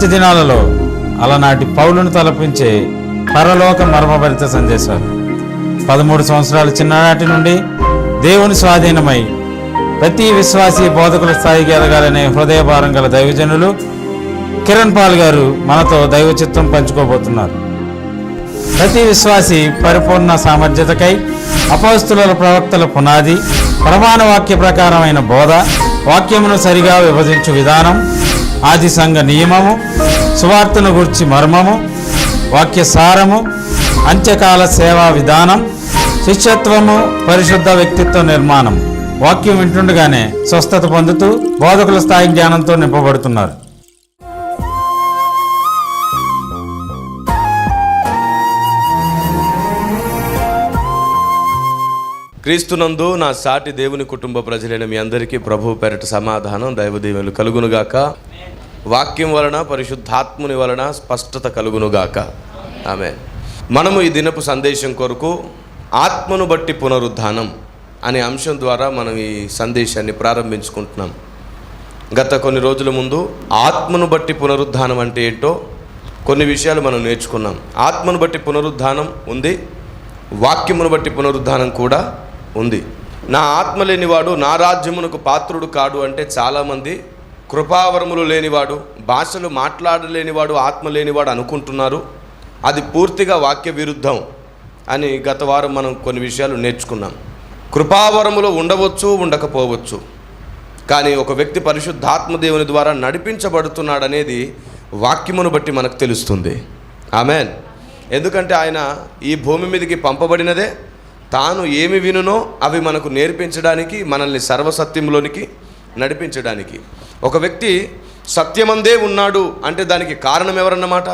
అంత్య దినాలలో అలనాటి పౌలును తలపించే పరలోక మర్మభరిత సందేశాలు. పదమూడు సంవత్సరాల చిన్ననాటి నుండి దేవుని స్వాధీనమై ప్రతి విశ్వాసీ బోధకుల స్థాయికి ఎదగాలనే హృదయభారం గల దైవజనులు కిరణ్ పాల్ గారు మనతో దైవ చిత్రం పంచుకోబోతున్నారు. ప్రతి విశ్వాసి పరిపూర్ణ సామర్థ్యతకై అపస్తుల ప్రవక్తల పునాది ప్రమాణ వాక్య ప్రకారమైన బోధ వాక్యమును సరిగా విభజించు విధానం ఆది సంఘ నియమము సువార్తను గుర్చి మర్మము వాక్య సారము అంత్యకాల సేవా విధానం శిష్యత్వము పరిశుద్ధ వ్యక్తిత్వ నిర్మాణం. వాక్యం వింటుండగానే స్వస్థత పొందుతూ బోధకుల స్థాయి జ్ఞానంతో నింపబడుతున్నారు. క్రీస్తునందు నా సాటి దేవుని కుటుంబ ప్రజలైన మీ అందరికీ ప్రభు పెరట సమాధానం దైవదేవులు కలుగునుగాక. వాక్యం వలన పరిశుద్ధాత్ముని వలన స్పష్టత కలుగునుగాక. ఆమె మనము ఈ దినపు సందేశం కొరకు ఆత్మను బట్టి పునరుద్ధానం అనే అంశం ద్వారా మనం ఈ సందేశాన్ని ప్రారంభించుకుంటున్నాం. గత కొన్ని రోజుల ముందు ఆత్మను బట్టి పునరుద్ధానం అంటే ఏంటో కొన్ని విషయాలు మనం నేర్చుకున్నాం. ఆత్మను బట్టి పునరుద్ధానం ఉంది. వాక్యమును బట్టి పునరుద్ధానం కూడా ఉంది. నా ఆత్మ లేనివాడు నా రాజ్యమునకు పాత్రుడు కాడు అంటే చాలామంది కృపావరములు లేనివాడు భాషలు మాట్లాడలేనివాడు ఆత్మ లేనివాడు అనుకుంటున్నారు. అది పూర్తిగా వాక్య విరుద్ధం అని గత వారం మనం కొన్ని విషయాలు నేర్చుకున్నాం. కృపావరములు ఉండవచ్చు ఉండకపోవచ్చు. కానీ ఒక వ్యక్తి పరిశుద్ధాత్మ దేవుని ద్వారా నడిపించబడుతున్నాడనేది వాక్యమును బట్టి మనకు తెలుస్తుంది. ఆమెన్. ఎందుకంటే ఆయన ఈ భూమి మీదకి పంపబడినదే తాను ఏమి వినునో అవి మనకు నేర్పించడానికి మనల్ని సర్వసత్యంలోనికి నడిపించడానికి. ఒక వ్యక్తి సత్యమందే ఉన్నాడు అంటే దానికి కారణం ఎవరన్నమాట?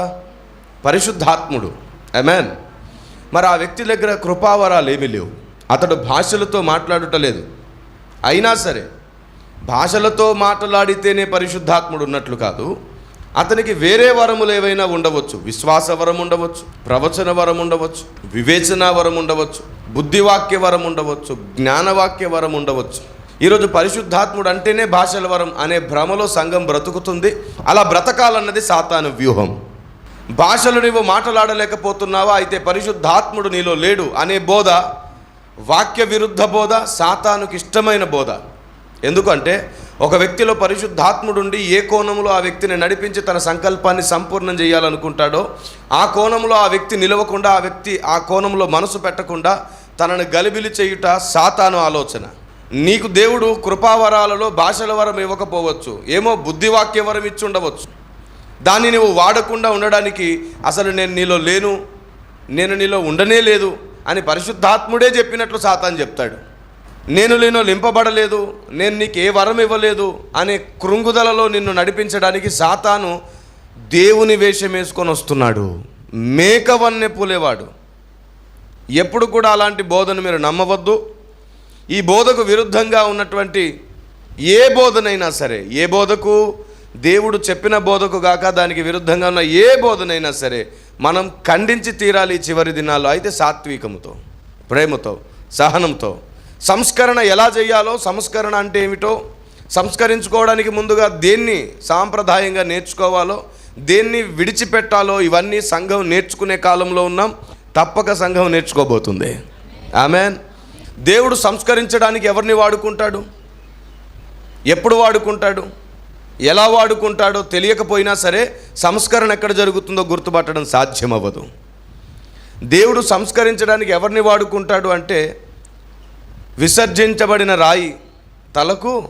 పరిశుద్ధాత్ముడు. ఆమెన్ మరి ఆ వ్యక్తి దగ్గర కృపావరాలు ఏమీ లేవు. అతడు భాషలతో మాట్లాడుట లేదు. అయినా సరే భాషలతో మాట్లాడితేనే పరిశుద్ధాత్ముడు ఉన్నట్లు కాదు. అతనికి వేరే వరములు ఏవైనా ఉండవచ్చు. విశ్వాస వరం ఉండవచ్చు ప్రవచన వరం ఉండవచ్చు వివేచన వరం ఉండవచ్చు బుద్ధివాక్య వరం ఉండవచ్చు జ్ఞానవాక్య వరం ఉండవచ్చు. ఈరోజు పరిశుద్ధాత్ముడు అంటేనే భాషల వరం అనే భ్రమలో సంఘం బ్రతుకుతుంది. అలా బ్రతకాలన్నది సాతాను వ్యూహం. భాషలు నీవు మాట్లాడలేకపోతున్నావా? అయితే పరిశుద్ధాత్ముడు నీలో లేడు అనే బోధ వాక్య విరుద్ధ బోధ సాతానుకి ఇష్టమైన బోధ. ఎందుకంటే ఒక వ్యక్తిలో పరిశుద్ధాత్ముడుండి ఏ కోణంలో ఆ వ్యక్తిని నడిపించి తన సంకల్పాన్ని సంపూర్ణం చేయాలనుకుంటాడో ఆ కోణంలో ఆ వ్యక్తి నిలవకుండా ఆ వ్యక్తి ఆ కోణంలో మనసు పెట్టకుండా తనను గలిబిలి చేయుట సాతాను ఆలోచన. నీకు దేవుడు కృపావరాలలో భాషల వరం ఇవ్వకపోవచ్చు ఏమో బుద్ధివాక్య వరం ఇచ్చి ఉండవచ్చు. దాన్ని నువ్వు వాడకుండా ఉండడానికి అసలు నేను నీలో లేను నేను నీలో ఉండనే లేదు అని పరిశుద్ధాత్ముడే చెప్పినట్లు సాతాను చెప్తాడు. నేను నేను లింపబడలేదు నేను నీకు ఏ వరం ఇవ్వలేదు అనే కృంగుదలలో నిన్ను నడిపించడానికి సాతాను దేవుని వేషం వేసుకొని వస్తున్నాడు. మేకవన్నె పూలేవాడు. ఎప్పుడు కూడా అలాంటి బోధను మీరు నమ్మవద్దు. ఈ బోధకు విరుద్ధంగా ఉన్నటువంటి ఏ బోధనైనా సరే ఏ బోధకు దేవుడు చెప్పిన బోధకు గాక దానికి విరుద్ధంగా ఉన్న ఏ బోధనైనా సరే మనం ఖండించి తీరాలి చివరి దినాల్లో. అయితే సాత్వికముతో ప్రేమతో సహనంతో సంస్కరణ ఎలా చేయాలో సంస్కరణ అంటే ఏమిటో సంస్కరించుకోవడానికి ముందుగా దేన్ని సాంప్రదాయంగా నేర్చుకోవాలో దేన్ని విడిచిపెట్టాలో ఇవన్నీ సంఘం నేర్చుకునే కాలంలో ఉన్నాం తప్పక సంఘం నేర్చుకోబోతుంది. ఆమెన్. దేవుడు సంస్కరించడానికి ఎవరిని వాడుకుంటాడు? ఎప్పుడు వాడుకుంటాడు? ఎలా వాడుకుంటాడో తెలియకపోయినా సరే సంస్కరణ ఎక్కడ జరుగుతుందో గుర్తుపట్టడం సాధ్యం అవ్వదు దేవుడు సంస్కరించడానికి ఎవరిని వాడుకుంటాడు అంటే విసర్జించబడిన రాయి తలకు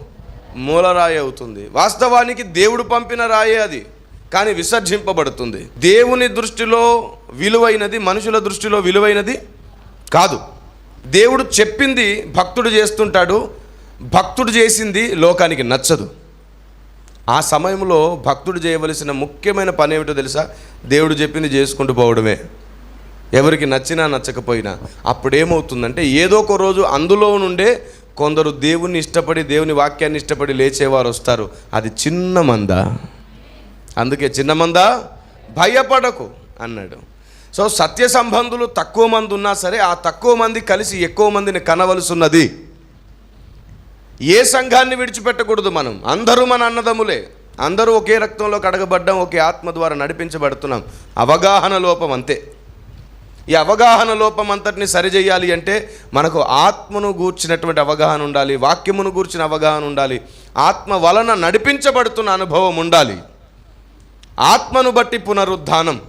మూలరాయి అవుతుంది. వాస్తవానికి దేవుడు పంపిన రాయే అది కానీ విసర్జింపబడుతుంది. దేవుని దృష్టిలో విలువైనది మనుషుల దృష్టిలో విలువైనది కాదు. దేవుడు చెప్పింది భక్తుడు చేస్తుంటాడు భక్తుడు చేసింది లోకానికి నచ్చదు. ఆ సమయంలో భక్తుడు చేయవలసిన ముఖ్యమైన పని ఏమిటో తెలుసా? దేవుడు చెప్పింది చేసుకుంటూ పోవడమే. ఎవరికి నచ్చినా నచ్చకపోయినా అప్పుడు ఏమవుతుందంటే ఏదో ఒక రోజు అందులో నుండే కొందరు దేవుణ్ణి ఇష్టపడి దేవుని వాక్యాన్ని ఇష్టపడి లేచేవారు వస్తారు. అది చిన్న మంద. అందుకే చిన్న మంద భయపడకు అన్నాడు. సో సత్య సంబంధులు తక్కువ మంది ఉన్నా సరే ఆ తక్కువ మంది కలిసి ఎక్కువ మందిని కనవలసి ఉన్నది ఏ సంఘాన్ని విడిచిపెట్టకూడదు మనం. అందరూ మన అన్నదమ్ములే. అందరూ ఒకే రక్తంలో కడగబడ్డం ఒకే ఆత్మ ద్వారా నడిపించబడుతున్నాం. అవగాహన లోపం అంతే. ఈ అవగాహన లోపం అంతటిని సరిచేయాలి అంటే మనకు ఆత్మను గూర్చినటువంటి అవగాహన ఉండాలి వాక్యమును గూర్చిన అవగాహన ఉండాలి ఆత్మ వలన నడిపించబడుతున్న అనుభవం ఉండాలి. ఆత్మను బట్టి పునరుద్ధానం.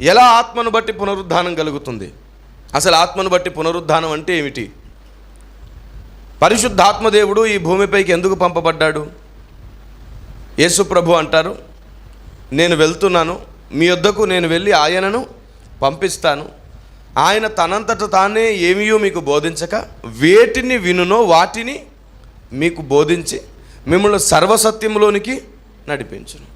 ఎలా ఆత్మను బట్టి పునరుద్ధానం కలుగుతుంది? అసలు ఆత్మను బట్టి పునరుద్ధానం అంటే ఏమిటి? పరిశుద్ధాత్మదేవుడు ఈ భూమిపైకి ఎందుకు పంపబడ్డాడు? యేసుప్రభు అంటారు నేను వెళ్తున్నాను మీ వద్దకు నేను వెళ్ళి ఆయనను పంపిస్తాను. ఆయన తనంతట తానే ఏమీయో మీకు బోధించక వేటిని వినునో వాటిని మీకు బోధించి మిమ్మల్ని సర్వసత్యంలోనికి నడిపించును.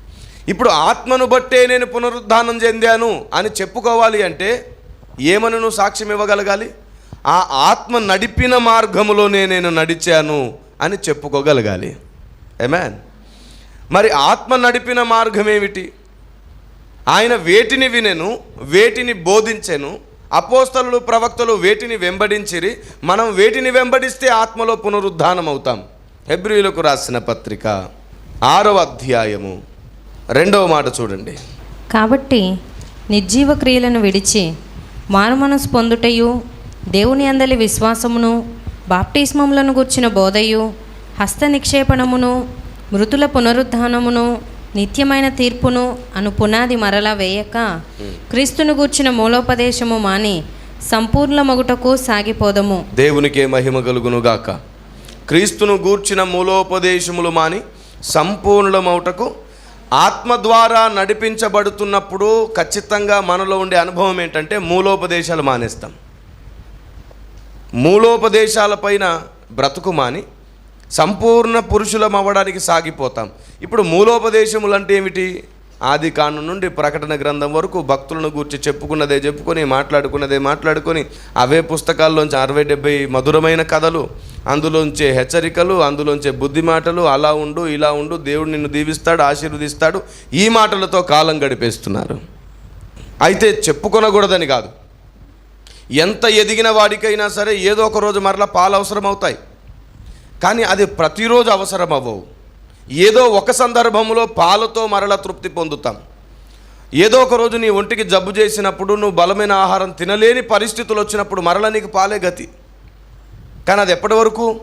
ఇప్పుడు ఆత్మను బట్టే నేను పునరుద్ధానం చెందాను అని చెప్పుకోవాలి అంటే ఏమని నువ్వు సాక్ష్యం ఇవ్వగలగాలి? ఆ ఆత్మ నడిపిన మార్గములోనే నేను నడిచాను అని చెప్పుకోగలగాలి. ఎమాన్ మరి ఆత్మ నడిపిన మార్గం ఏమిటి ఆయన వేటిని వినెను వేటిని బోధించెను అపోస్తలు ప్రవక్తలు వేటిని వెంబడించిరి మనం వేటిని వెంబడిస్తే ఆత్మలో పునరుద్ధానం అవుతాం హెబ్రియులకు రాసిన పత్రిక ఆరవ అధ్యాయము. రెండవ మాట చూడండి. కాబట్టి నిర్జీవ క్రియలను విడిచి మారుమనసు పొందుటయు దేవుని అందలి విశ్వాసమును బాప్టిస్మములను గుర్చిన బోధయు హస్త నిక్షేపణమును మృతుల పునరుద్ధానమును నిత్యమైన తీర్పును అను పునాది మరలా వేయక క్రీస్తును గూర్చిన మూలోపదేశము మాని సంపూర్ణ మొగుటకు సాగిపోదము. దేవునికే మహిమ కలుగునుగాక క్రీస్తును గూర్చిన మూలోపదేశములు మాని సంపూర్ణమౌటకు ఆత్మ ద్వారా నడిపించబడుతున్నప్పుడు ఖచ్చితంగా మనలో ఉండే అనుభవం ఏంటంటే మూలోపదేశాలు మానేస్తాం. మూలోపదేశాలపైన బ్రతుకు మాని సంపూర్ణ పురుషులం అవ్వడానికి సాగిపోతాం. ఇప్పుడు మూలోపదేశములు అంటే ఏమిటి? ఆది కాను నుండి ప్రకటన గ్రంథం వరకు భక్తులను గూర్చి చెప్పుకున్నదే చెప్పుకొని మాట్లాడుకున్నదే మాట్లాడుకొని అవే పుస్తకాల్లోంచి అరవై డెబ్బై మధురమైన కథలు అందులోంచే హెచ్చరికలు అందులోంచే బుద్ధి మాటలు అలా ఉండు ఇలా ఉండు దేవుడు నిన్ను దీవిస్తాడు ఆశీర్వదిస్తాడు ఈ మాటలతో కాలం గడిపేస్తున్నారు. అయితే చెప్పుకొనకూడదని కాదు. ఎంత ఎదిగిన వాడికైనా సరే ఏదో ఒక రోజు మరలా పాలు అవసరం అవుతాయి కానీ అది ప్రతిరోజు అవసరం అవ్వవు ఏదో ఒక సందర్భంలో పాలతో మరల తృప్తి పొందుతాం. ఏదో ఒక రోజు నీ ఒంటికి జబ్బు చేసినప్పుడు నువ్వు బలమైన ఆహారం తినలేని పరిస్థితులు వచ్చినప్పుడు మరల నీకు పాలే గతి. కానీ అది ఎప్పటి వరకు?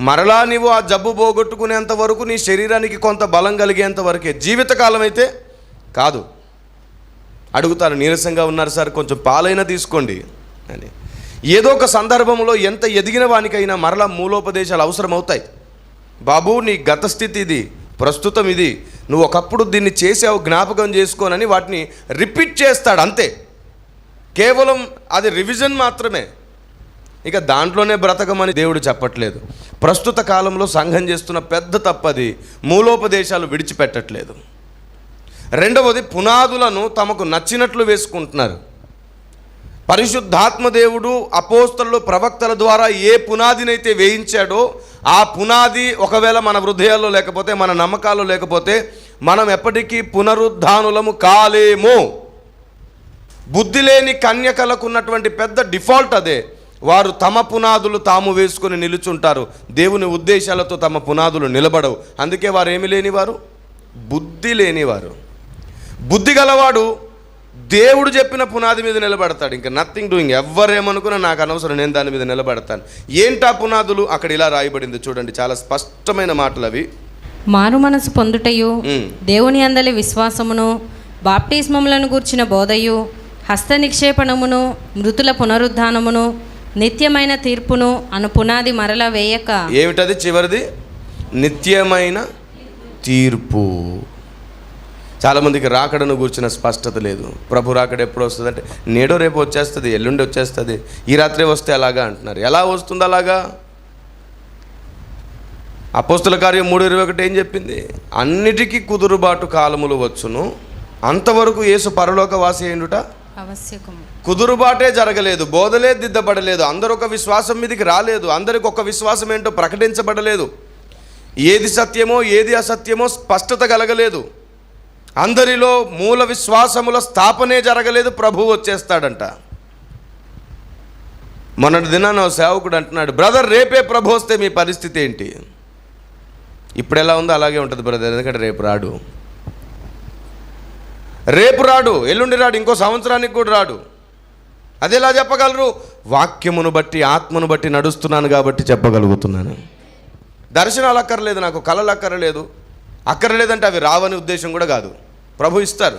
మరలా నీవు ఆ జబ్బు పోగొట్టుకునేంత వరకు నీ శరీరానికి కొంత బలం కలిగేంత వరకే. జీవితకాలం అయితే కాదు. అడుగుతారు నీరసంగా ఉన్నారు సార్ కొంచెం పాలైనా తీసుకోండి అని. ఏదో ఒక సందర్భంలో ఎంత ఎదిగిన వానికైనా మరలా మూలోపదేశాలు అవసరం అవుతాయి బాబు నీ గత స్థితి ఇది ప్రస్తుతం ఇది. నువ్వు ఒకప్పుడు దీన్ని చేసావు జ్ఞాపకం చేసుకోనని వాటిని రిపీట్ చేస్తాడు అంతే. కేవలం అది రివిజన్ మాత్రమే. ఇక దాంట్లోనే బ్రతకమని దేవుడు చెప్పట్లేదు. ప్రస్తుత కాలంలో సంఘం చేస్తున్న పెద్ద తప్పది మూలోపదేశాలు విడిచిపెట్టట్లేదు. రెండవది పునాదులను తమకు నచ్చినట్లు వేసుకుంటున్నారు. పరిశుద్ధాత్మ దేవుడు అపోస్తలు ప్రవక్తల ద్వారా ఏ పునాదినైతే వేయించాడో ఆ పునాది ఒకవేళ మన హృదయాల్లో లేకపోతే మన నమ్మకాల్లో లేకపోతే మనం ఎప్పటికీ పునరుద్ధానులము కాలేము. బుద్ధి లేని కన్యకలకు ఉన్నటువంటి పెద్ద డిఫాల్ట్ అదే. వారు తమ పునాదులు తాము వేసుకొని నిలుచుంటారు. దేవుని ఉద్దేశాలతో తమ పునాదులు నిలబడవు. అందుకే వారు ఏమి లేనివారు? బుద్ధి లేనివారు. బుద్ధి గలవాడు దేవుడు చెప్పిన పునాది మీద నిలబడతాడు. ఇంకా నథింగ్ డూయింగ్ ఎవరేమనుకున్నా నాకు అనవసరం నేను దాని మీద నిలబడతాను. ఏంటా పునాదులు? అక్కడ ఇలా రాయబడింది చూడండి. చాలా స్పష్టమైన మాటలు అవి. మారు మనసు పొందుటయు. దేవుని అందలి విశ్వాసమును బాప్టిస్మములను గూర్చిన బోధయు హస్త నిక్షేపణమును మృతుల పునరుద్ధానమును నిత్యమైన తీర్పును అను పునాది మరల వేయక. ఏమిటది చివరిది? నిత్యమైన తీర్పు. చాలామందికి రాకడను కూర్చున్న స్పష్టత లేదు. ప్రభు రాకడ ఎప్పుడు వస్తుంది అంటే నేడో రేపు వచ్చేస్తుంది ఎల్లుండి వచ్చేస్తుంది ఈ రాత్రే వస్తే అలాగా అంటున్నారు. ఎలా వస్తుంది అలాగా? అపోస్తుల కార్యం మూడు ఇరవై ఒకటి ఏం చెప్పింది? అన్నిటికీ కుదురుబాటు కాలములు వచ్చును. అంతవరకు యేసు పరలోక వాసి ఆవశ్యకము. కుదురుబాటే జరగలేదు బోధలే దిద్దబడలేదు అందరూ ఒక విశ్వాసం మీదకి రాలేదు అందరికి ఒక విశ్వాసం ఏంటో ప్రకటించబడలేదు. ఏది సత్యమో ఏది అసత్యమో స్పష్టత కలగలేదు. అందరిలో మూల విశ్వాసముల స్థాపనే జరగలేదు ప్రభు వచ్చేస్తాడంట. మొన్నటి దినాన సేవకుడు అంటున్నాడు బ్రదర్ రేపే ప్రభు వస్తే మీ పరిస్థితి ఏంటి? ఇప్పుడు ఎలా ఉందో అలాగే ఉంటుంది బ్రదర్ ఎందుకంటే రేపు రాడు. రేపు రాడు ఎల్లుండి రాడు ఇంకో సంవత్సరానికి కూడా రాడు. అది ఎలా చెప్పగలరు? వాక్యమును బట్టి ఆత్మను బట్టి నడుస్తున్నాను కాబట్టి చెప్పగలుగుతున్నాను. దర్శనాలు అక్కర్లేదు నాకు కళలు అక్కర్లేదు. అక్కర్లేదంటే అవి రావని ఉద్దేశం కూడా కాదు. ప్రభు ఇస్తారు.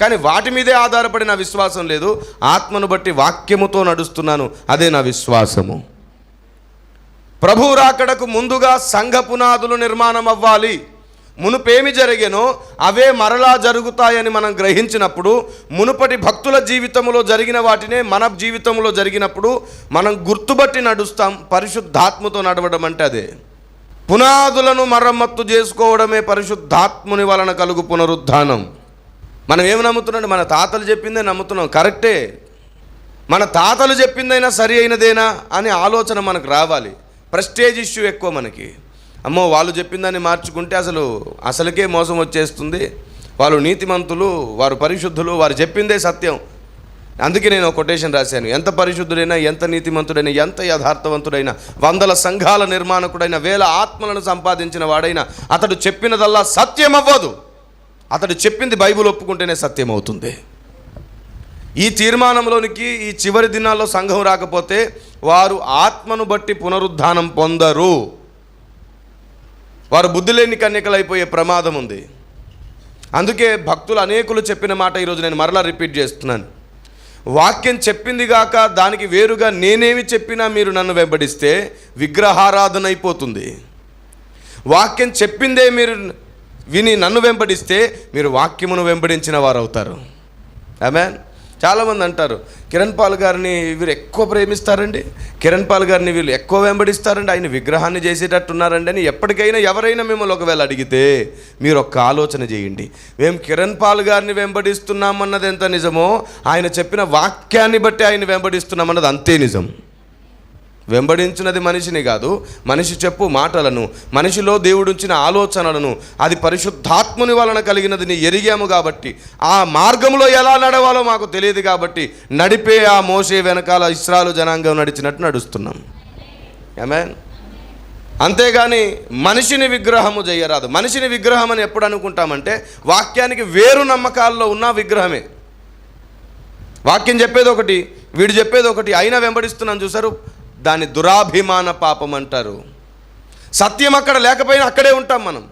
కానీ వాటి మీదే ఆధారపడి నా విశ్వాసం లేదు. ఆత్మను బట్టి వాక్యముతో నడుస్తున్నాను. అదే నా విశ్వాసము. ప్రభు రాకడకు ముందుగా సంఘ పునాదులు నిర్మాణం అవ్వాలి. మునుపేమి జరిగేనో అవే మరలా జరుగుతాయని మనం గ్రహించినప్పుడు మునుపటి భక్తుల జీవితంలో జరిగిన వాటినే మన జీవితంలో జరిగినప్పుడు మనం గుర్తుబట్టి నడుస్తాం. పరిశుద్ధాత్మతో నడవడం అంటే అదే. పునాదులను మరమ్మత్తు చేసుకోవడమే పరిశుద్ధాత్ముని వలన కలుగు పునరుద్ధానం. మనం ఏమి నమ్ముతున్నాం మన తాతలు చెప్పిందే నమ్ముతున్నాం. కరెక్టే. మన తాతలు చెప్పిందైనా సరి అయినదేనా అనే ఆలోచన మనకు రావాలి. ప్రెస్టేజ్ ఇష్యూ ఎక్కువ మనకి. అమ్మో వాళ్ళు చెప్పిందని మార్చుకుంటే అసలు అసలుకే మోసం వచ్చేస్తుంది. వాళ్ళు నీతిమంతులు వారు పరిశుద్ధులు వారు చెప్పిందే సత్యం. అందుకే నేను కొటేషన్ రాశాను. ఎంత పరిశుద్ధుడైనా ఎంత నీతిమంతుడైనా ఎంత యథార్థవంతుడైనా వందల సంఘాల నిర్మాణకుడైన వేల ఆత్మలను సంపాదించిన వాడైనా అతడు చెప్పినదల్లా సత్యం అవ్వదు అతడు చెప్పింది బైబిల్ ఒప్పుకుంటేనే సత్యం అవుతుంది ఈ తీర్మానంలోనికి ఈ చివరి దినాల్లో సంఘం రాకపోతే వారు ఆత్మను బట్టి పునరుద్ధానం పొందరు. వారు బుద్ధి లేని కన్యకలైపోయే ప్రమాదం ఉంది అందుకే భక్తులు అనేకులు చెప్పిన మాట ఈరోజు నేను మరలా రిపీట్ చేస్తున్నాను. వాక్యం చెప్పింది గాక దానికి వేరుగా నేనేమి చెప్పినా మీరు నన్ను వెంబడిస్తే విగ్రహారాధన అయిపోతుంది. వాక్యం చెప్పిందే మీరు విని నన్ను వెంబడిస్తే మీరు వాక్యమును వెంబడించిన వారు అవుతారు ఆమెన్ చాలామంది అంటారు కిరణ్ పాల్ గారిని వీరు ఎక్కువ ప్రేమిస్తారండి కిరణ్ పాల్ గారిని వీళ్ళు ఎక్కువ వెంబడిస్తారండి ఆయన విగ్రహాన్ని చేసేటట్టున్నారండి అని ఎప్పటికైనా ఎవరైనా మిమ్మల్ని ఒకవేళ అడిగితే మీరు ఒక్క ఆలోచన చేయండి. మేము కిరణ్ పాల్ గారిని వెంబడిస్తున్నామన్నది ఎంత నిజమో ఆయన చెప్పిన వాక్యాన్ని బట్టి ఆయన వెంబడిస్తున్నామన్నది అంతే నిజం. వెంబడించినది మనిషిని కాదు. మనిషి చెప్పు మాటలను. మనిషిలో దేవుడుంచిన ఆలోచనలను. అది పరిశుద్ధాత్ముని వలన కలిగినదిని ఎరిగాము కాబట్టి. ఆ మార్గంలో ఎలా నడవాలో మాకు తెలియదు కాబట్టి నడిపే ఆ మోసే వెనకాల ఇస్రాలు జనాంగం నడిచినట్టు నడుస్తున్నాం. ఏమేన్ అంతేగాని మనిషిని విగ్రహము చేయరాదు మనిషిని విగ్రహం అని ఎప్పుడు అనుకుంటామంటే వాక్యానికి వేరు నమ్మకాల్లో ఉన్న విగ్రహమే. వాక్యం చెప్పేది ఒకటి వీడు చెప్పేది ఒకటి అయినా వెంబడిస్తున్నాను చూసారు దాన్ని దురాభిమాన పాపం అంటారు. సత్యం అక్కడ లేకపోయినా అక్కడే ఉంటాం మనం.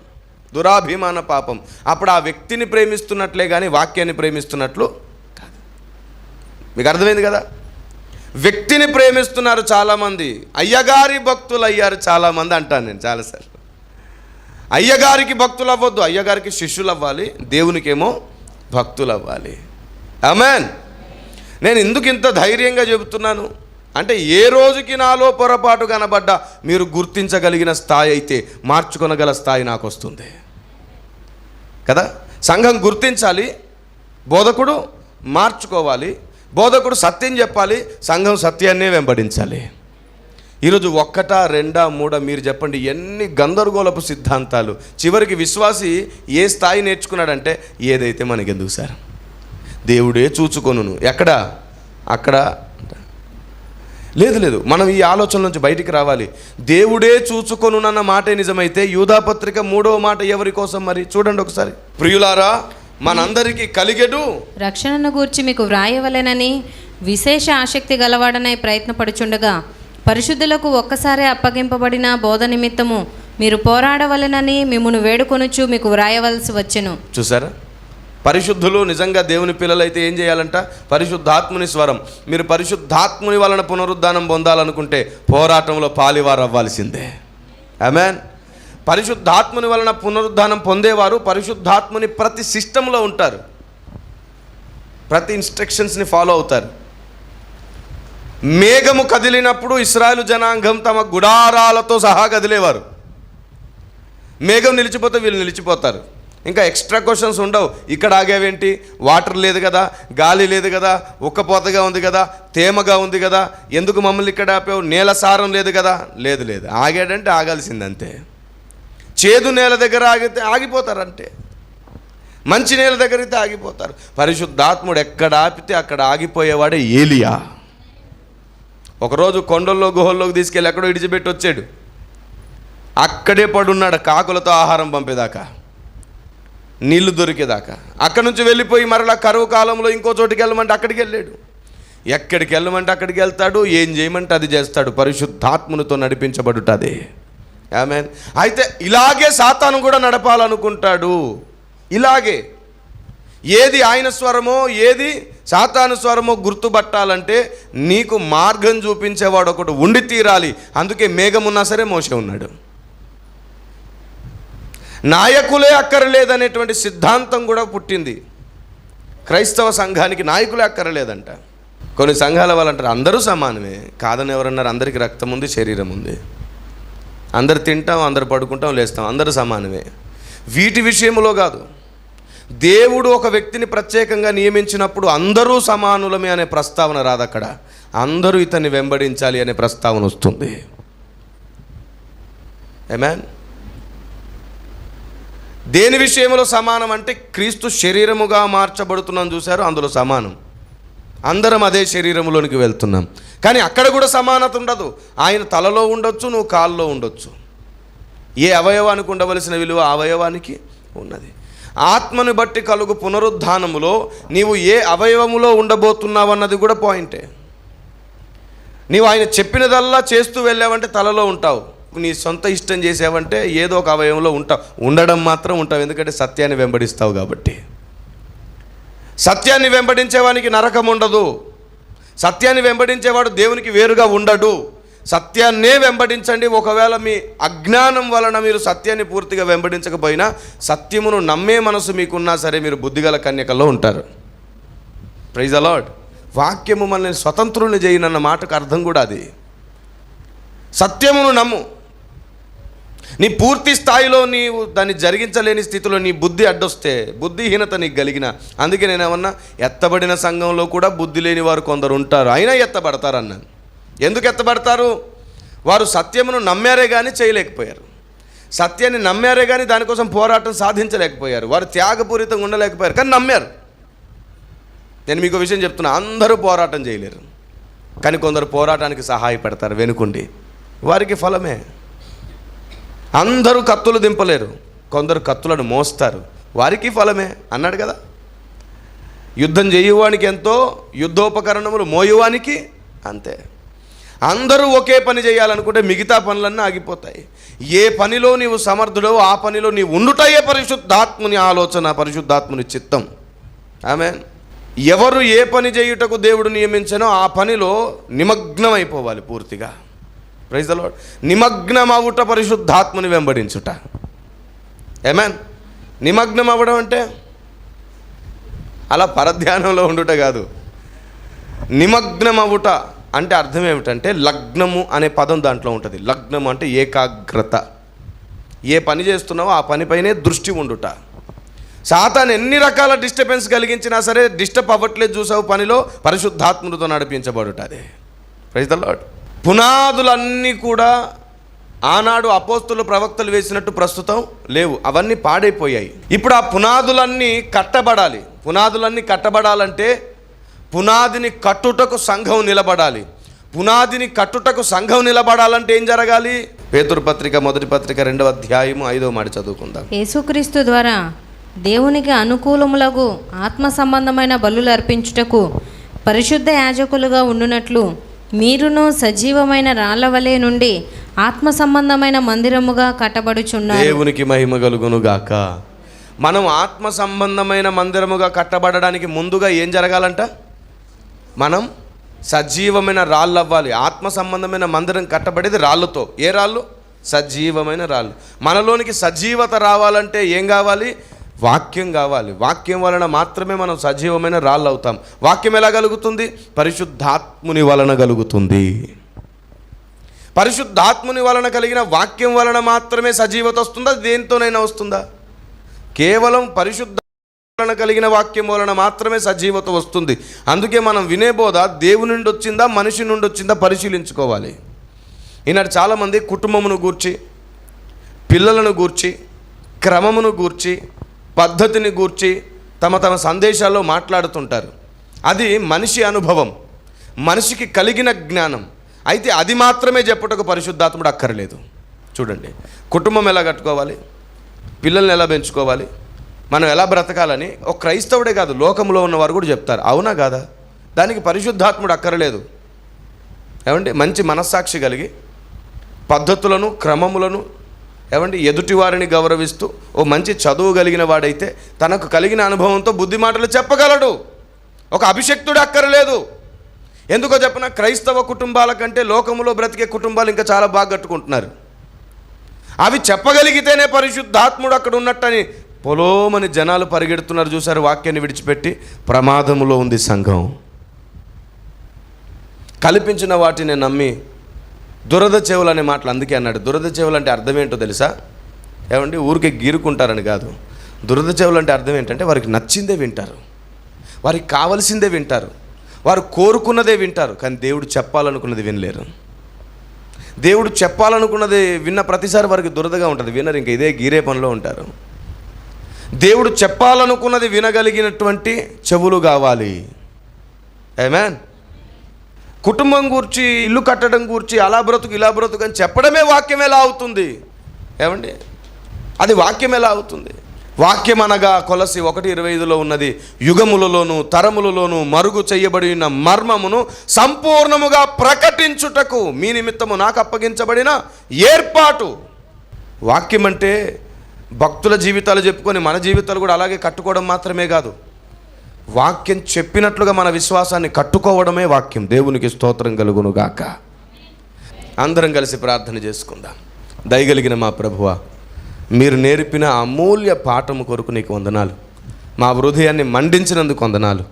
దురాభిమాన పాపం. అప్పుడు ఆ వ్యక్తిని ప్రేమిస్తున్నట్లే కానీ వాక్యాన్ని ప్రేమిస్తున్నట్లు కాదు. మీకు అర్థమైంది కదా? వ్యక్తిని ప్రేమిస్తున్నారు చాలామంది. అయ్యగారి భక్తులు అయ్యారు చాలామంది అంటాను నేను చాలాసార్లు. అయ్యగారికి భక్తులు అవ్వద్దు అయ్యగారికి శిష్యులు అవ్వాలి దేవునికేమో భక్తులు అవ్వాలి అమెన్ నేను ఎందుకు ఇంత ధైర్యంగా చెబుతున్నాను? అంటే ఏ రోజుకి నాలో పొరపాటు కనబడ్డా మీరు గుర్తించగలిగిన స్థాయి అయితే మార్చుకొనగల స్థాయి నాకు వస్తుంది కదా? సంఘం గుర్తించాలి బోధకుడు మార్చుకోవాలి బోధకుడు సత్యం చెప్పాలి సంఘం సత్యాన్నే వెంబడించాలి. ఈరోజు ఒక్కటా రెండా మూడా మీరు చెప్పండి ఎన్ని గందరగోళపు సిద్ధాంతాలు. చివరికి విశ్వాసి ఏ స్థాయి నేర్చుకున్నాడంటే ఏదైతే మనకెందుకు సార్? దేవుడే చూచుకొను ఎక్కడ? అక్కడ లేదు లేదు. మనం ఈ ఆలోచన నుంచి బయటికి రావాలి. దేవుడే చూచుకొనునన్న మాటే నిజమైతే యూధాపత్రిక మూడవ మాట ఎవరి కోసం మరి? చూడండి ఒకసారి. ప్రియులారా మనందరికీ కలిగెడు రక్షణను గూర్చి మీకు వ్రాయవలెనని విశేష ఆసక్తి గలవాడనై ప్రయత్నపడుచుండగా పరిశుద్ధులకు ఒక్కసారి అప్పగింపబడిన బోధ నిమిత్తము మీరు పోరాడవలెనని మిమ్మును వేడుకొనుచు మీకు వ్రాయవలసి వచ్చెను. చూసారా? పరిశుద్ధులు నిజంగా దేవుని పిల్లలైతే ఏం చేయాలంట? పరిశుద్ధాత్ముని స్వరం. మీరు పరిశుద్ధాత్ముని వలన పునరుద్ధానం పొందాలనుకుంటే పోరాటంలో పాలివారు అవ్వాల్సిందే అమెన్ పరిశుద్ధాత్ముని వలన పునరుద్ధానం పొందేవారు పరిశుద్ధాత్ముని ప్రతి సిస్టంలో ఉంటారు. ప్రతి ఇన్స్ట్రక్షన్స్ని ఫాలో అవుతారు. మేఘము కదిలినప్పుడు ఇస్రాయలు జనాంగం తమ గుడారాలతో సహా కదిలేవారు. మేఘం నిలిచిపోతే వీళ్ళు నిలిచిపోతారు. ఇంకా ఎక్స్ట్రా క్వశ్చన్స్ ఉండవు. ఇక్కడ ఆగావేంటి? వాటర్ లేదు కదా గాలి లేదు కదా ఉక్కపోతగా ఉంది కదా తేమగా ఉంది కదా ఎందుకు మమ్మల్ని ఇక్కడ ఆపావు? నేల సారం లేదు కదా. లేదు లేదు. ఆగాడంటే ఆగాల్సిందంతే. చేదు నేల దగ్గర ఆగితే ఆగిపోతారంటే. మంచి నేల దగ్గర అయితే ఆగిపోతారు. పరిశుద్ధాత్ముడు ఎక్కడ ఆపితే అక్కడ ఆగిపోయేవాడే ఏలియా. ఒకరోజు కొండల్లో గుహల్లోకి తీసుకెళ్ళి ఎక్కడో ఇడిచిపెట్టి వచ్చాడు. అక్కడే పడున్నాడు కాకులతో ఆహారం పంపేదాకా. నీళ్ళు దొరికేదాకా. అక్కడి నుంచి వెళ్ళిపోయి మరలా కరువు కాలంలో ఇంకో చోటుకి వెళ్ళమంటే అక్కడికి వెళ్ళాడు. ఎక్కడికి వెళ్ళమంటే అక్కడికి వెళ్తాడు ఏం చేయమంటే అది చేస్తాడు. పరిశుద్ధాత్మునితో నడిపించబడుతుంది ఆమె అయితే ఇలాగే సాతాను కూడా నడపాలనుకుంటాడు. ఇలాగే. ఏది ఆయన స్వరమో ఏది సాతాను స్వరమో గుర్తుపట్టాలంటే నీకు మార్గం చూపించేవాడు ఒకడు ఉండి తీరాలి. అందుకే మేఘం ఉన్నా సరే మోసే ఉన్నాడు. నాయకులే అక్కరలేదనేటువంటి సిద్ధాంతం కూడా పుట్టింది. క్రైస్తవ సంఘానికి నాయకులే అక్కరలేదంట. కొన్ని సంఘాల వాళ్ళంటారు అందరూ సమానమే. కాదని ఎవరన్నారు అందరికీ రక్తం ఉంది శరీరం ఉంది. అందరు తింటాం అందరు పడుకుంటాం లేస్తాం అందరూ సమానమే. వీటి విషయంలో కాదు. దేవుడు ఒక వ్యక్తిని ప్రత్యేకంగా నియమించినప్పుడు అందరూ సమానులమే అనే ప్రస్తావన రాదు అక్కడ అందరూ ఇతన్ని వెంబడించాలి అనే ప్రస్తావన వస్తుంది. ఏమాన్ దేని విషయంలో సమానం అంటే క్రీస్తు శరీరముగా మార్చబడుతున్నాం చూశారు అందులో సమానం. అందరం అదే శరీరంలోనికి వెళ్తున్నాం. కానీ అక్కడ కూడా సమానత ఉండదు. ఆయన తలలో ఉండొచ్చు నువ్వు కాల్లో ఉండొచ్చు. ఏ అవయవానికి ఉండవలసిన విలువ అవయవానికి ఉన్నది. ఆత్మను బట్టి కలుగు పునరుద్ధానములో నీవు ఏ అవయవములో ఉండబోతున్నావు అన్నది కూడా పాయింటే. నీవు ఆయన చెప్పినదల్లా చేస్తూ వెళ్ళావంటే తలలో ఉంటావు. నీ సొంత ఇష్టం చేసావంటే ఏదో ఒక అవయవంలో ఉంటావు ఉండడం మాత్రం ఉంటావు ఎందుకంటే సత్యాన్ని వెంబడిస్తావు కాబట్టి. సత్యాన్ని వెంబడించేవానికి నరకం ఉండదు. సత్యాన్ని వెంబడించేవాడు దేవునికి వేరుగా ఉండడు. సత్యాన్నే వెంబడించండి. ఒకవేళ మీ అజ్ఞానం వలన మీరు సత్యాన్ని పూర్తిగా వెంబడించకపోయినా సత్యమును నమ్మే మనసు మీకున్నా సరే మీరు బుద్ధిగల కన్యకల్లో ఉంటారు. ప్రైజ్ అలాడ్ వాక్యము మనల్ని స్వతంత్రుని చేయనన్న మాటకు అర్థం కూడా అది. సత్యమును నమ్ము. నీ పూర్తి స్థాయిలో నీవు దాన్ని జరిగించలేని స్థితిలో నీ బుద్ధి అడ్డొస్తే బుద్ధిహీనత నీకు కలిగిన అందుకే నేనేమన్నా ఎత్తబడిన సంఘంలో కూడా బుద్ధి లేని వారు కొందరు ఉంటారు. అయినా ఎత్తబడతారు అన్నాను ఎందుకు ఎత్తబడతారు? వారు సత్యమును నమ్మారే కానీ చేయలేకపోయారు. సత్యాన్ని నమ్మారే కానీ దానికోసం పోరాటం సాధించలేకపోయారు. వారు త్యాగపూరితంగా ఉండలేకపోయారు. కానీ నమ్మారు. నేను మీకు విషయం చెప్తున్నా అందరూ పోరాటం చేయలేరు. కానీ కొందరు పోరాటానికి సహాయపడతారు వెనుకుండి. వారికి ఫలమే. అందరూ కత్తులు దింపలేరు. కొందరు కత్తులను మోస్తారు. వారికి ఫలమే అన్నాడు కదా. యుద్ధం చేయువానికి ఎంతో యుద్ధోపకరణములు మోయువానికి అంతే. అందరూ ఒకే పని చేయాలనుకుంటే మిగతా పనులన్నీ ఆగిపోతాయి. ఏ పనిలో నీవు సమర్థుడో ఆ పనిలో నీవు ఉండుటయే పరిశుద్ధాత్ముని ఆలోచన పరిశుద్ధాత్ముని చిత్తం. ఆమె ఎవరు ఏ పని చేయుటకు దేవుడు నియమించానో ఆ పనిలో నిమగ్నమైపోవాలి పూర్తిగా. ప్రైజ్ లాడ్ నిమగ్నమవుట పరిశుద్ధాత్మని వెంబడించుట. ఏమేన్ నిమగ్నం అవ్వడం అంటే అలా పరధ్యానంలో ఉండుట కాదు. నిమగ్నం అవ్వుట అంటే అర్థం ఏమిటంటే లగ్నము అనే పదం దాంట్లో ఉంటుంది. లగ్నము అంటే ఏకాగ్రత. ఏ పని చేస్తున్నావో ఆ పనిపైనే దృష్టి ఉండుట. సాతాన్ ఎన్ని రకాల డిస్టర్బెన్స్ కలిగించినా సరే డిస్టర్బ్ అవ్వట్లేదు చూసావు పనిలో పరిశుద్ధాత్ముడితో నడిపించబడుట అదే ప్రైజ్ ద లాడ్ పునాదులన్నీ కూడా ఆనాడు అపోస్తులు ప్రవక్తలు వేసినట్టు ప్రస్తుతం లేవు. అవన్నీ పాడైపోయాయి. ఇప్పుడు ఆ పునాదులన్నీ కట్టబడాలి. పునాదులన్నీ కట్టబడాలంటే పునాదిని కట్టుటకు సంఘం నిలబడాలి. పునాదిని కట్టుటకు సంఘం నిలబడాలంటే ఏం జరగాలి? పేతురు పత్రిక మొదటి పత్రిక రెండవ అధ్యాయము ఐదవ మాట చదువుకుందాం. యేసుక్రీస్తు ద్వారా దేవునికి అనుకూలములకు ఆత్మ సంబంధమైన బలులు అర్పించుటకు పరిశుద్ధ యాజకులుగా ఉండునట్లు మీరును సజీవమైన రాళ్ళవలే నుండి ఆత్మ సంబంధమైన మందిరముగా కట్టబడుచున్నారు. దేవునికి మహిమ కలుగును గాక మనం ఆత్మ సంబంధమైన మందిరముగా కట్టబడడానికి ముందుగా ఏం జరగాలంట? మనం సజీవమైన రాళ్ళు అవ్వాలి. ఆత్మ సంబంధమైన మందిరం కట్టబడేది రాళ్ళతో. ఏ రాళ్ళు? సజీవమైన రాళ్ళు. మనలోనికి సజీవత రావాలంటే ఏం కావాలి? వాక్యం కావాలి. వాక్యం వలన మాత్రమే మనం సజీవమైన రాళ్ళు అవుతాం వాక్యం ఎలా కలుగుతుంది? పరిశుద్ధాత్ముని వలన కలుగుతుంది. పరిశుద్ధాత్ముని వలన కలిగిన వాక్యం వలన మాత్రమే సజీవత వస్తుందా? దేనితోనైనా వస్తుందా? కేవలం పరిశుద్ధ వలన కలిగిన వాక్యం వలన మాత్రమే సజీవత వస్తుంది. అందుకే మనం వినే బోధ దేవుని నుండి వచ్చిందా మనిషి నుండి వచ్చిందా పరిశీలించుకోవాలి. ఈనాడు చాలామంది కుటుంబమును గూర్చి పిల్లలను గూర్చి క్రమమును గూర్చి పద్ధతిని గూర్చి తమ తమ సందేశాల్లో మాట్లాడుతుంటారు. అది మనిషి అనుభవం. మనిషికి కలిగిన జ్ఞానం. అయితే అది మాత్రమే చెప్పుటకు పరిశుద్ధాత్ముడు అక్కర్లేదు. చూడండి కుటుంబం ఎలా కట్టుకోవాలి? పిల్లల్ని ఎలా పెంచుకోవాలి? మనం ఎలా బ్రతకాలని? ఒక క్రైస్తవుడే కాదు లోకంలో ఉన్నవారు కూడా చెప్తారు. అవునా కాదా? దానికి పరిశుద్ధాత్ముడు అక్కరలేదు. ఏమండి? మంచి మనస్సాక్షి కలిగి పద్ధతులను క్రమములను ఏమండి? ఎదుటివారిని గౌరవిస్తూ ఓ మంచి చదువు కలిగిన వాడైతే తనకు కలిగిన అనుభవంతో బుద్ధి మాటలు చెప్పగలడు. ఒక అభిషక్తుడు అక్కరలేదు. ఎందుకో చెప్పిన క్రైస్తవ కుటుంబాల కంటే లోకములో బ్రతికే కుటుంబాలు ఇంకా చాలా బాగా కట్టుకుంటున్నారు. అవి చెప్పగలిగితేనే పరిశుద్ధాత్ముడు అక్కడ ఉన్నట్టని పొలోమని జనాలు పరిగెడుతున్నారు చూసారు వాక్యాన్ని విడిచిపెట్టి. ప్రమాదములో ఉంది సంఘం. కల్పించిన వాటిని నమ్మి దురద చెవులు అనే మాటలు అందుకే అన్నాడు. దురద చెవులు అంటే అర్థం ఏంటో తెలుసా? ఏమండి? ఊరికే గీరుకుంటారని కాదు. దురద చెవులు అంటే అర్థం ఏంటంటే వారికి నచ్చిందే వింటారు. వారికి కావలసిందే వింటారు. వారు కోరుకున్నదే వింటారు. కానీ దేవుడు చెప్పాలనుకున్నది వినలేరు. దేవుడు చెప్పాలనుకున్నది విన్న ప్రతిసారి వారికి దురదగా ఉంటుంది. వినరు. ఇంక ఇదే గీరే పనిలో ఉంటారు. దేవుడు చెప్పాలనుకున్నది వినగలిగినటువంటి చెవులు కావాలి. ఏమేన్ కుటుంబం గూర్చి ఇల్లు కట్టడం గూర్చి అలా బ్రతుకు ఇలా బ్రతుకు అని చెప్పడమే వాక్యం ఎలా అవుతుంది? ఏమండి? అది వాక్యం ఎలా అవుతుంది? వాక్యం అనగా కొలసి ఒకటి ఇరవై ఐదులో ఉన్నది యుగములలోను తరములలోను మరుగు చేయబడిన మర్మమును సంపూర్ణముగా ప్రకటించుటకు మీ నిమిత్తము నాకు అప్పగించబడిన ఏర్పాటు. వాక్యం అంటే భక్తుల జీవితాలు చెప్పుకొని మన జీవితాలు కూడా అలాగే కట్టుకోవడం మాత్రమే కాదు. వాక్యం చెప్పినట్లుగా మన విశ్వాసాన్ని కట్టుకోవడమే వాక్యం. దేవునికి స్తోత్రం కలుగును గాక. అందరం కలిసి ప్రార్థన చేసుకుందాం. దయగలిగిన మా ప్రభువ మీరు నేర్పిన అమూల్య పాఠము కొరకు నీకు వందనాలు. మా హృదయాన్ని మండించినందుకు వందనాలు.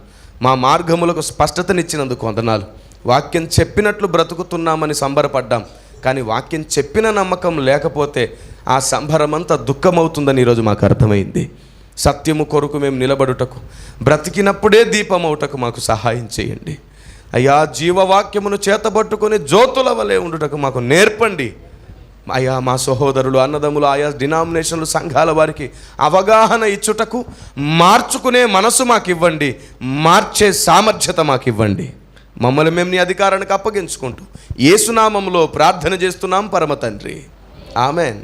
మా మార్గములకు స్పష్టతనిచ్చినందుకు వందనాలు. వాక్యం చెప్పినట్లు బ్రతుకుతున్నామని సంబరపడ్డాం. కానీ వాక్యం చెప్పిన నమ్మకం లేకపోతే ఆ సంబరమంతా దుఃఖమవుతుందని ఈరోజు మాకు అర్థమైంది. సత్యము కొరకు మేము నిలబడుటకు బ్రతికినప్పుడే దీపమవుటకు మాకు సహాయం చేయండి. అయ్యా జీవవాక్యమును చేతబట్టుకొని జ్యోతుల వలె ఉండుటకు మాకు నేర్పండి. అయ్యా మా సహోదరులు అన్నదమ్ములు ఆయా డినామినేషన్లు సంఘాల వారికి అవగాహన ఇచ్చుటకు మార్చుకునే మనసు మాకు ఇవ్వండి మార్చే సామర్థ్యత మాకు ఇవ్వండి మమ్మల్ని మేము నీ అధికారానికి అప్పగించుకుంటూ ఏసునామంలో ప్రార్థన చేస్తున్నాం పరమ తండ్రి. Amen.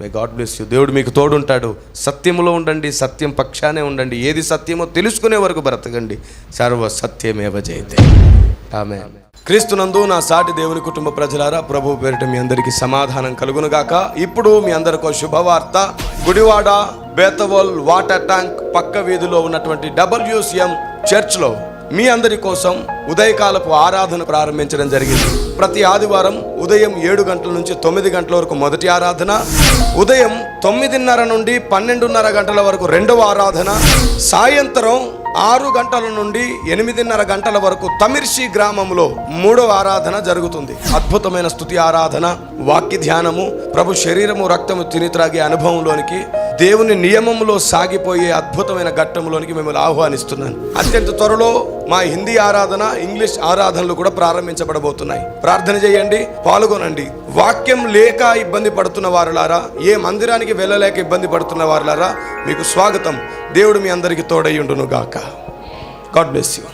May God bless you దేవుడు మీకు తోడుంటాడు. సత్యములో ఉండండి సత్యం పక్షానే ఉండండి. ఏది సత్యమో తెలుసుకునే వరకు బ్రతకండి. సర్వ సత్యమేవ జయతే. ఆమె క్రీస్తునందు నా సాటి దేవుని కుటుంబ ప్రజలారా ప్రభు పేరిట మీ అందరికీ సమాధానం కలుగునుగాక. ఇప్పుడు మీ అందరికో శుభవార్త. గుడివాడ బేతవోల్ వాటర్ ట్యాంక్ పక్క వీధిలో ఉన్నటువంటి డబ్ల్యూసిఎం చర్చ్లో మీ అందరి కోసం ఉదయకాలపు ఆరాధన ప్రారంభించడం జరిగింది. ప్రతి ఆదివారం ఉదయం ఏడు గంటల నుంచి తొమ్మిది గంటల వరకు మొదటి ఆరాధన ఉదయం తొమ్మిదిన్నర నుండి పన్నెండున్నర గంటల వరకు రెండవ ఆరాధన సాయంత్రం ఆరు గంటల నుండి ఎనిమిదిన్నర గంటల వరకు తమిర్షి గ్రామంలో మూడవ ఆరాధన జరుగుతుంది. అద్భుతమైన స్థుతి ఆరాధన వాక్య ధ్యానము ప్రభు శరీరము రక్తము తిని త్రాగే అనుభవంలోనికి దేవుని నియమంలో సాగిపోయే అద్భుతమైన ఘట్టంలోనికి మిమ్మల్ని ఆహ్వానిస్తున్నాను. అత్యంత త్వరలో మా హిందీ ఆరాధన ఇంగ్లీష్ ఆరాధనలు కూడా ప్రారంభించబడబోతున్నాయి. ప్రార్థన చేయండి పాల్గొనండి. వాక్యం లేక ఇబ్బంది పడుతున్న వారులారా ఏ మందిరానికి వెళ్ళలేక ఇబ్బంది పడుతున్న వారులారా మీకు స్వాగతం. దేవుడు మీ అందరికీ తోడయ్యుండును గాక గాడ్ బ్లెస్ యూ.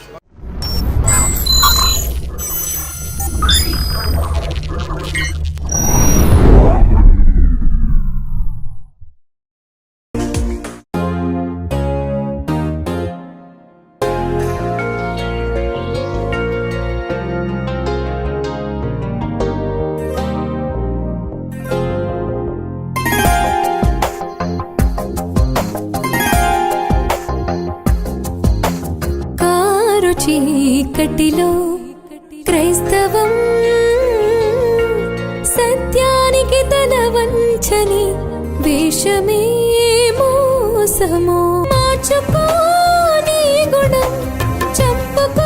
వంచని వేషమే మోసము. మార్చుకోని గుణం చంపుకో